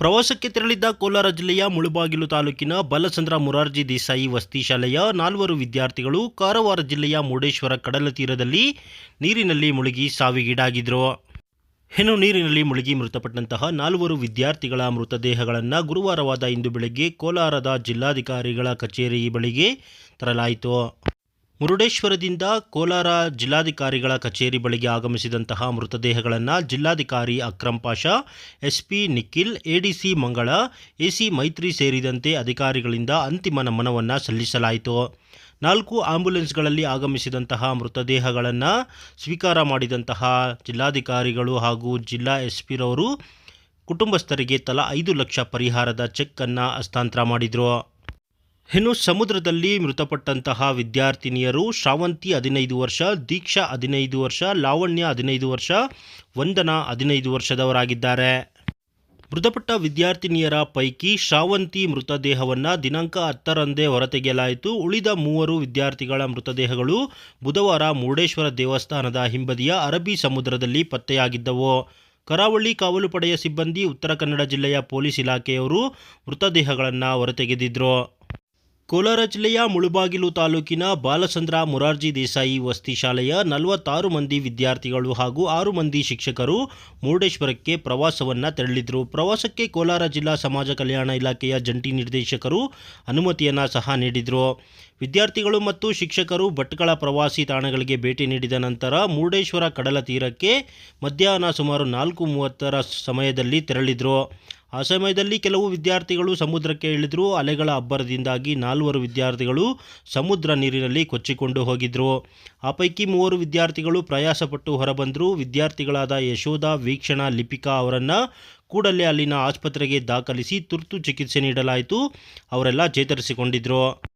ಪ್ರವಾಸಕ್ಕೆ ತೆರಳಿದ್ದ ಕೋಲಾರ ಜಿಲ್ಲೆಯ ಮುಳುಬಾಗಿಲು ತಾಲೂಕಿನ ಬಲಚಂದ್ರ ಮುರಾರ್ಜಿ ದೇಸಾಯಿ ವಸತಿ ಶಾಲೆಯ ನಾಲ್ವರು ವಿದ್ಯಾರ್ಥಿಗಳು ಕಾರವಾರ ಜಿಲ್ಲೆಯ ಮುರುಡೇಶ್ವರ ಕಡಲ ತೀರದಲ್ಲಿ ನೀರಿನಲ್ಲಿ ಮುಳುಗಿ ಸಾವಿಗೀಡಾಗಿದ್ದರು ಹೆಣ್ಣು ನೀರಿನಲ್ಲಿ ಮುಳುಗಿ ಮೃತಪಟ್ಟಂತಹ ನಾಲ್ವರು ವಿದ್ಯಾರ್ಥಿಗಳ ಮೃತದೇಹಗಳನ್ನು ಗುರುವಾರವಾದ ಇಂದು ಬೆಳಗ್ಗೆ ಕೋಲಾರದ ಜಿಲ್ಲಾಧಿಕಾರಿಗಳ ಕಚೇರಿ ಬಳಿಗೆ ತರಲಾಯಿತು. ಮುರುಡೇಶ್ವರದಿಂದ ಕೋಲಾರ ಜಿಲ್ಲಾಧಿಕಾರಿಗಳ ಕಚೇರಿ ಬಳಿಗೆ ಆಗಮಿಸಿದಂತಹ ಮೃತದೇಹಗಳನ್ನು ಜಿಲ್ಲಾಧಿಕಾರಿ Akram Pasha, SP Nikhil, ADC Mangala, AC Maitri ಸೇರಿದಂತೆ ಅಧಿಕಾರಿಗಳಿಂದ ಅಂತಿಮ ನಮನವನ್ನು ಸಲ್ಲಿಸಲಾಯಿತು. ನಾಲ್ಕು ಆಂಬ್ಯುಲೆನ್ಸ್ಗಳಲ್ಲಿ ಆಗಮಿಸಿದಂತಹ ಮೃತದೇಹಗಳನ್ನು ಸ್ವೀಕಾರ ಮಾಡಿದಂತಹ ಜಿಲ್ಲಾಧಿಕಾರಿಗಳು ಹಾಗೂ ಜಿಲ್ಲಾ ಎಸ್ ಪಿರವರು ಕುಟುಂಬಸ್ಥರಿಗೆ ತಲಾ ಐದು ಲಕ್ಷ ಪರಿಹಾರದ ಚೆಕ್ಕನ್ನು ಹಸ್ತಾಂತರ ಮಾಡಿದರು. ಇನ್ನು ಸಮುದ್ರದಲ್ಲಿ ಮೃತಪಟ್ಟಂತಹ ವಿದ್ಯಾರ್ಥಿನಿಯರು ಶ್ರಾವಂತಿ ಹದಿನೈದು ವರ್ಷ, ದೀಕ್ಷಾ ಹದಿನೈದು ವರ್ಷ, ಲಾವಣ್ಯ ಹದಿನೈದು ವರ್ಷ, ವಂದನಾ ಹದಿನೈದು ವರ್ಷದವರಾಗಿದ್ದಾರೆ. ಮೃತಪಟ್ಟ ವಿದ್ಯಾರ್ಥಿನಿಯರ ಪೈಕಿ ಶ್ರಾವಂತಿ ಮೃತದೇಹವನ್ನು ದಿನಾಂಕ ಹತ್ತರಂದೇ ಹೊರತೆಗೆಯಲಾಯಿತು. ಉಳಿದ ಮೂವರು ವಿದ್ಯಾರ್ಥಿಗಳ ಮೃತದೇಹಗಳು ಬುಧವಾರ ಮುರುಡೇಶ್ವರ ದೇವಸ್ಥಾನದ ಹಿಂಬದಿಯ ಅರಬ್ಬಿ ಸಮುದ್ರದಲ್ಲಿ ಪತ್ತೆಯಾಗಿದ್ದವು. ಕರಾವಳಿ ಕಾವಲು ಪಡೆಯ ಸಿಬ್ಬಂದಿ, ಉತ್ತರ ಕನ್ನಡ ಜಿಲ್ಲೆಯ ಪೊಲೀಸ್ ಇಲಾಖೆಯವರು ಮೃತದೇಹಗಳನ್ನು ಹೊರತೆಗೆದಿದ್ರು. ಕೋಲಾರ ಜಿಲ್ಲೆಯ ಮುಳುಬಾಗಿಲು ತಾಲೂಕಿನ ಬಾಲಚಂದ್ರ ಮುರಾರ್ಜಿ ದೇಸಾಯಿ ವಸತಿ ಶಾಲೆಯ ನಲವತ್ತಾರು ಮಂದಿ ವಿದ್ಯಾರ್ಥಿಗಳು ಹಾಗೂ ಆರು ಮಂದಿ ಶಿಕ್ಷಕರು ಮುರುಡೇಶ್ವರಕ್ಕೆ ಪ್ರವಾಸವನ್ನು ತೆರಳಿದ್ರು. ಪ್ರವಾಸಕ್ಕೆ ಕೋಲಾರ ಜಿಲ್ಲಾ ಸಮಾಜ ಕಲ್ಯಾಣ ಇಲಾಖೆಯ ಜಂಟಿ ನಿರ್ದೇಶಕರು ಅನುಮತಿಯನ್ನು ಸಹ ನೀಡಿದರು. ವಿದ್ಯಾರ್ಥಿಗಳು ಮತ್ತು ಶಿಕ್ಷಕರು ಭಟ್ಕಳ ಪ್ರವಾಸಿ ತಾಣಗಳಿಗೆ ಭೇಟಿ ನೀಡಿದ ನಂತರ ಮುರುಡೇಶ್ವರ ಕಡಲ ತೀರಕ್ಕೆ ಮಧ್ಯಾಹ್ನ ಸುಮಾರು ನಾಲ್ಕು ಮೂವತ್ತರ ಸಮಯದಲ್ಲಿ ತೆರಳಿದರು. ಆ ಸಮಯದಲ್ಲಿ ಕೆಲವು ವಿದ್ಯಾರ್ಥಿಗಳು ಸಮುದ್ರಕ್ಕೆ ಇಳಿದ್ರು. ಅಲೆಗಳ ಅಬ್ಬರದಿಂದಾಗಿ ನಾಲ್ವರು ವಿದ್ಯಾರ್ಥಿಗಳು ಸಮುದ್ರ ನೀರಿನಲ್ಲಿ ಕೊಚ್ಚಿಕೊಂಡು ಹೋಗಿದ್ರು. ಆ ಪೈಕಿ ಮೂವರು ವಿದ್ಯಾರ್ಥಿಗಳು ಪ್ರಯಾಸಪಟ್ಟು ಹೊರಬಂದರು. ವಿದ್ಯಾರ್ಥಿಗಳಾದ ಯಶೋಧ, ವೀಕ್ಷಣಾ, ಲಿಪಿಕಾ ಅವರನ್ನು ಕೂಡಲೇ ಅಲ್ಲಿನ ಆಸ್ಪತ್ರೆಗೆ ದಾಖಲಿಸಿ ತುರ್ತು ಚಿಕಿತ್ಸೆ ನೀಡಲಾಯಿತು. ಅವರೆಲ್ಲ ಚೇತರಿಸಿಕೊಂಡಿದ್ರು.